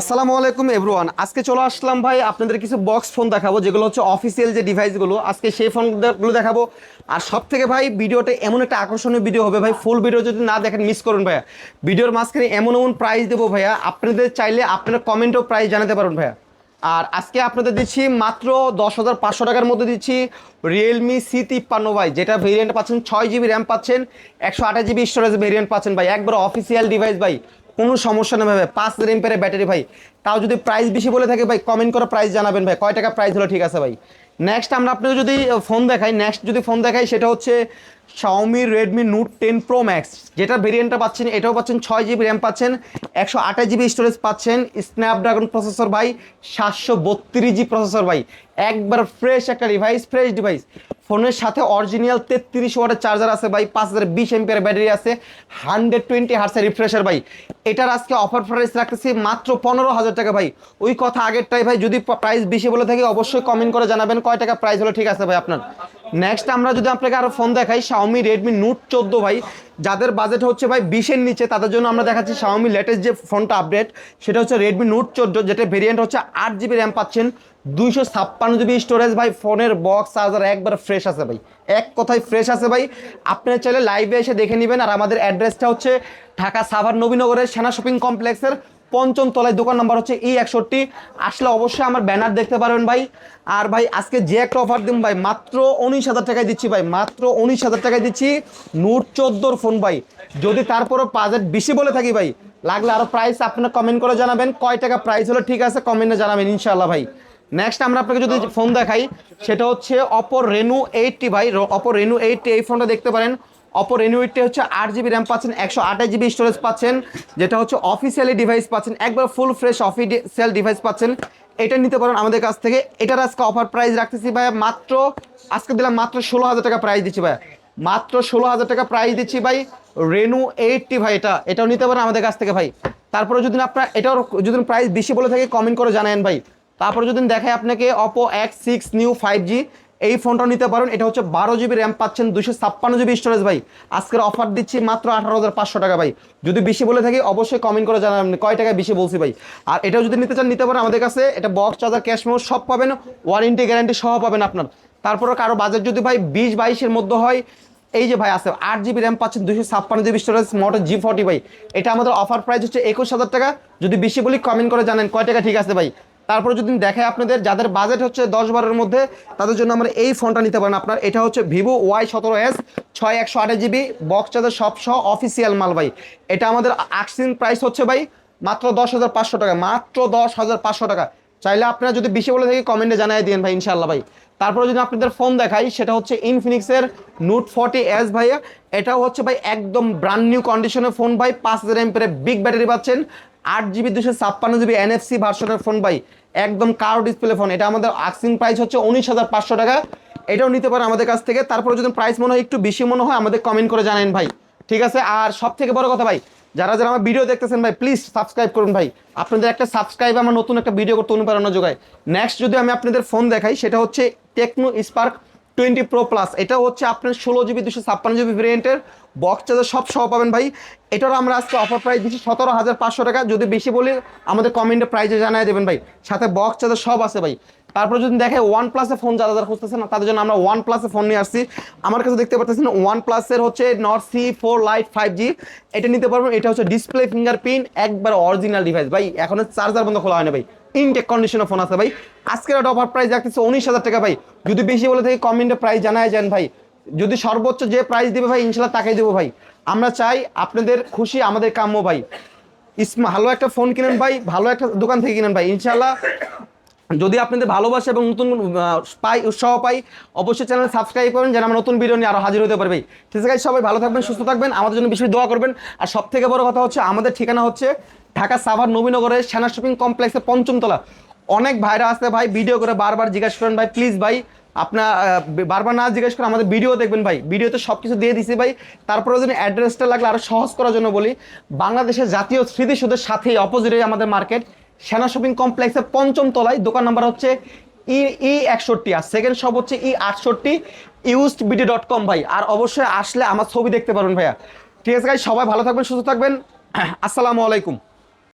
আসসালামু আলাইকুম এভরিওয়ান আজকে চলে আসলাম ভাই, আপনাদের কিছু বক্স ফোন দেখাবো, যেগুলো হচ্ছে অফিসিয়াল যে ডিভাইসগুলো আজকে সেই ফোনগুলো দেখাবো। আর সব থেকে ভাই, ভিডিওটা এমন একটা আকর্ষণীয় ভিডিও হবে ভাই ফুল ভিডিও যদি না দেখেন মিস করুন ভাইয়া। ভিডিওর মাঝখানে এমন এমন প্রাইস দেবো ভাইয়া, আপনাদের চাইলে আপনারা কমেন্টেও প্রাইস জানাতে পারেন ভাইয়া। আর আজকে আপনাদের দিচ্ছি মাত্র দশ হাজার পাঁচশো টাকার মধ্যে দিচ্ছি রিয়েলমি সি তিপ্পান্ন ভাই, যেটা ভেরিয়েন্ট পাচ্ছেন, ছয় জিবি র্যাম পাচ্ছেন, একশো আঠাশ জিবি স্টোরেজ ভেরিয়েন্ট পাচ্ছেন ভাই, একবার অফিসিয়াল ডিভাইস ভাই। কোনো সমস্যা নেই ভাই পাঁচ হাজার ব্যাটারি ভাই। তাও যদি প্রাইস বেশি বলে থাকে ভাই কমেন্ট করে প্রাইস জানাবেন ভাই। কয় টাকা প্রাইস হলো ঠিক আছে ভাই। নেক্সট আমরা আপনাকে যদি ফোন দেখাই নেক্সট যদি ফোন দেখাই, সেটা হচ্ছে Xiaomi Redmi Note ten Pro Max যেটা ভেরিয়েন্টটা পাচ্ছেন, এটাও পাচ্ছেন ছয় জিবি র্যাম পাচ্ছেন, একশো আঠাশ জিবি স্টোরেজ পাচ্ছেন স্ন্যাপড্রাগন প্রসেসর ভাই, সাতশো বত্রিশ জি প্রসেসর ভাই। একবার ফ্রেশ একটা ডিভাইস ফ্রেশ ডিভাইস ফোনের সাথে অরিজিনাল তেত্রিশ ওয়াটের চার্জার আছে ভাই, পাঁচ হাজার বিশ এমপিয়ার ব্যাটারি আছে হান্ড্রেড টোয়েন্টি হার্সের রিফ্রেশার ভাই। এটার আজকে অফার প্রাইস রাখতেছি মাত্র পনেরো হাজার টাকা ভাই। ওই কথা আগেরটাই ভাই, যদি প্রাইস বেশি বলে থাকে, অবশ্যই কমেন্ট করে জানাবেন, কয় টাকা প্রাইস হলো, ঠিক আছে ভাই আপনার? নেক্সট আমরা যদি আপনাকে আরও ফোন দেখাই শাওমি রেডমি নোট চোদ্দ ভাই, যাদের বাজেট হচ্ছে ভাই বিশের নিচে, তাদের জন্য আমরা দেখাচ্ছি শাওমি লেটেস্ট যে ফোনটা আপডেট সেটা হচ্ছে রেডমি নোট চোদ্দ, যেটা ভেরিয়েন্ট হচ্ছে আট জিবি র্যাম পাচ্ছেন, দুইশো ছাপ্পান্ন জিবি স্টোরেজ ভাই ফোনের বক্স চার্জার একবার ফ্রেশ আছে ভাই। এক কথায় ফ্রেশ আছে ভাই। আপনারা চাইলে লাইভে এসে দেখে নেবেন, আর আমাদের অ্যাড্রেসটা হচ্ছে ঢাকা সাভার নবীনগরের সেনা শপিং কমপ্লেক্সের পঞ্চম তলায় দোকান নাম্বার হচ্ছে ই একষট্টি। আসলে অবশ্যই আমার ব্যানার দেখতে পারবেন ভাই। আর ভাই, আজকে যে একটা অফার দিন ভাই, মাত্র উনিশ হাজার টাকায় দিচ্ছি ভাই, মাত্র উনিশ হাজার টাকায় দিচ্ছি নোট চোদ্দোর ফোন ভাই। যদি তারপরও বাজেট বেশি বলে থাকি ভাই, লাগলে আরও প্রাইস আপনারা কমেন্ট করে জানাবেন। কয় টাকা প্রাইস হলো ঠিক আছে কমেন্টে জানাবেন ইনশাল্লাহ ভাই। নেক্সট আমরা আপনাকে যদি ফোন দেখাই, সেটা হচ্ছে অপর রেনু এইটটি ভাই। অপর রেনু এইটটি এই ফোনটা দেখতে পারেন। অপর রেনু এইটটি হচ্ছে আট জিবি র্যাম পাচ্ছেন, একশো আঠাশ জিবি স্টোরেজ পাচ্ছেন, যেটা হচ্ছে অফিসিয়ালি ডিভাইস পাচ্ছেন, একবার ফুল ফ্রেশ অফিসিয়াল ডিভাইস পাচ্ছেন। এটা নিতে পারেন আমাদের কাছ থেকে। এটার আজকে অফার প্রাইস রাখতেছি ভাই মাত্র, আজকে দিলাম মাত্র ষোলো হাজার টাকা প্রাইস দিচ্ছি ভাই মাত্র ষোলো হাজার টাকা প্রাইস দিচ্ছি ভাই রেনু এইটটি ভাই এটা। এটাও নিতে পারেন আমাদের কাছ থেকে ভাই। তারপরে যদি আপনার, এটাও যদি প্রাইস বেশি বলে থাকে কমেন্ট করে জানান ভাই। তারপরে যদি দেখায় আপনাকে Oppo X six new five G এই ফোনটাও নিতে পারেন। এটা হচ্ছে বারো জিবি র্যাম পাচ্ছেন দুশো ছাপ্পান্ন জিবি স্টোরেজ ভাই। আজকের অফার দিচ্ছি মাত্র আঠারো হাজার পাঁচশো টাকা ভাই। যদি বেশি বলে থাকি, অবশ্যই কমেন্ট করে জানাবেন কয় টাকা বেশি বলছি ভাই। আর এটাও যদি নিতে চান, নিতে পারেন আমাদের কাছে। এটা বক্স চার্জার ক্যাশ মেমো সব পাবেন। ওয়ারেন্টি গ্যারান্টি সহ পাবেন আপনার। তারপরে কারও বাজেট যদি ভাই বিশ বাইশের মধ্যে হয়, এই যে ভাই আছে, আট জিবি র্যাম পাচ্ছেন দুশো ছাপ্পান্ন GB storage Moto G forty ভাই। এটা আমাদের অফার প্রাইস হচ্ছে একুশ হাজার টাকা। যদি বেশি বলি কমেন্ট করে জানেন কয় টাকা ঠিক আছে ভাই। তারপরে যদি দেখায় আপনাদের, যাদের বাজেট হচ্ছে দশ বারের মধ্যে, তাদের জন্য আমরা এই ফোনটা নিতে পারেন। আপনার, এটা হচ্ছে ভিভো ওয়াই সতেরো এস, ছয় একশো আঠাশ জিবি বক্স চার্জার সব সহ অফিসিয়াল মাল ভাই। এটা আমাদের আক্সিন প্রাইস হচ্ছে ভাই মাত্র দশ হাজার পাঁচশো টাকা, মাত্র দশ হাজার পাঁচশো টাকা। চাইলে আপনারা যদি বেশি বলে থাকি কমেন্টে জানাই দিন ভাই ইনশাল্লাহ ভাই। তারপরে যদি আপনাদের ফোন দেখাই, সেটা হচ্ছে ইনফিনিক্সের নোট ফর্টি এস ভাইয়া। এটাও হচ্ছে ভাই একদম ব্র্যান্ড নিউ কন্ডিশনের ফোন ভাই, পাঁচ হাজার এমপের বিগ ব্যাটারি পাচ্ছেন। আট জিবি দুশো ছাপ্পান্ন জিবি এনএফসি ভার্সনের ফোন ভাই। একদম কার ডিসপ্লে ফোন এটা আমাদের আক্সিং প্রাইস হচ্ছে উনিশ হাজার পাঁচশো টাকা। এটাও নিতে পারেন আমাদের কাছ থেকে। তারপরে যদি প্রাইস মনে হয়, একটু বেশি মনে হয়, আমাদের কমেন্ট করে জানেন ভাই। ঠিক আছে? আর সব থেকে বড় কথা ভাই, যারা যারা আমার ভিডিও দেখতেছেন ভাই প্লিজ সাবস্ক্রাইব করুন ভাই। আপনাদের একটা সাবস্ক্রাইব আমার নতুন একটা ভিডিও করতে অনুপ্রেরণা যোগায়। নেক্সট যদি আমি আপনাদের ফোন দেখাই, সেটা হচ্ছে Tecno Spark twenty Pro plus. এটা হচ্ছে আপনার ষোলো জিবি, দুশো ছাপ্পান্ন জিবি ভেরিয়েন্টের বক্স চার্জার সব সহ পাবেন ভাই। এটারও আমরা আজকে অফার প্রাইস দিচ্ছি সতেরো হাজার পাঁচশো টাকা। যদি বেশি বলি, আমাদের কমেন্টে প্রাইসে জানাই দেবেন ভাই। সাথে বক্স চার্জার সব আছে ভাই। তারপরে যদি দেখে ওয়ান প্লাসে ফোন যারা যারা খুঁজতেছেন তাদের জন্য আমরা ওয়ান প্লাসে ফোন নিয়ে আসছি। আমার কাছে দেখতে পাচ্ছেন ওয়ান প্লাসের হচ্ছে Nord C four lite five G এটা নিতে পারবেন, এটা হচ্ছে ডিসপ্লে ফিঙ্গারপ্রিন্ট একবার অরিজিনাল ডিভাইস ভাই, এখনও চার্জার বন্ধ খোলা হয় না ভাই। ইনটেক কন্ডিশনের ফোন আছে ভাই। আজকের একটা অফার প্রাইস রাখতেছে উনিশ হাজার টাকা ভাই। যদি বেশি বলে থেকে কমেন্টে প্রাইস জানায় যান ভাই। যদি সর্বোচ্চ যে প্রাইস দেবে ভাই, ইনশাল্লাহ তাকেই দেবো ভাই। আমরা চাই আপনাদের খুশি, আমাদের কাম্য ভাই। ভালো একটা ফোন কিনেন ভাই, ভালো একটা দোকান থেকে কিনেন ভাই। ইনশাল্লাহ যদি আপনাদের ভালোবাসা এবং নতুন পাই, উৎসাহ পাই, অবশ্যই চ্যানেল সাবস্ক্রাইব করবেন যেন আমরা নতুন ভিডিও নিয়ে আরও হাজির হতে পারবে ঠিক আছে, সবাই ভালো থাকবেন, সুস্থ থাকবেন, আমাদের জন্য বেশি দোয়া করবেন। আর সব থেকে বড় কথা হচ্ছে, আমাদের ঠিকানা হচ্ছে ঢাকা সাভার নবীনগরের সেনা শপিং কমপ্লেক্সের পঞ্চমতলা অনেক ভাইরা আসতে ভাই ভিডিও করে বারবার জিজ্ঞাসা করেন, ভাই প্লিজ ভাই আপনার বারবার না জিজ্ঞেস করে আমাদের ভিডিও দেখবেন ভাই। ভিডিওতে সব কিছু দিয়ে দিছি ভাই। তারপরে যদি অ্যাড্রেসটা লাগলে আরও সহজ করার জন্য বলি, বাংলাদেশের জাতীয় স্মৃতিসৌধের সাথেই অপোজিটে আমাদের মার্কেট সেনা শপিং কমপ্লেক্সের পঞ্চম তলায়, দোকান নাম্বার হচ্ছে ই ই একষট্টি, আর সেকেন্ড শপ হচ্ছে ই আটষট্টি ইউজড বিডি ডট কম ভাই। আর অবশ্যই আসলে আমার ছবি দেখতে পারবেন ভাইয়া। ঠিক আছে ভাই, সবাই ভালো থাকবেন, সুস্থ থাকবেন। আসসালামু আলাইকুম।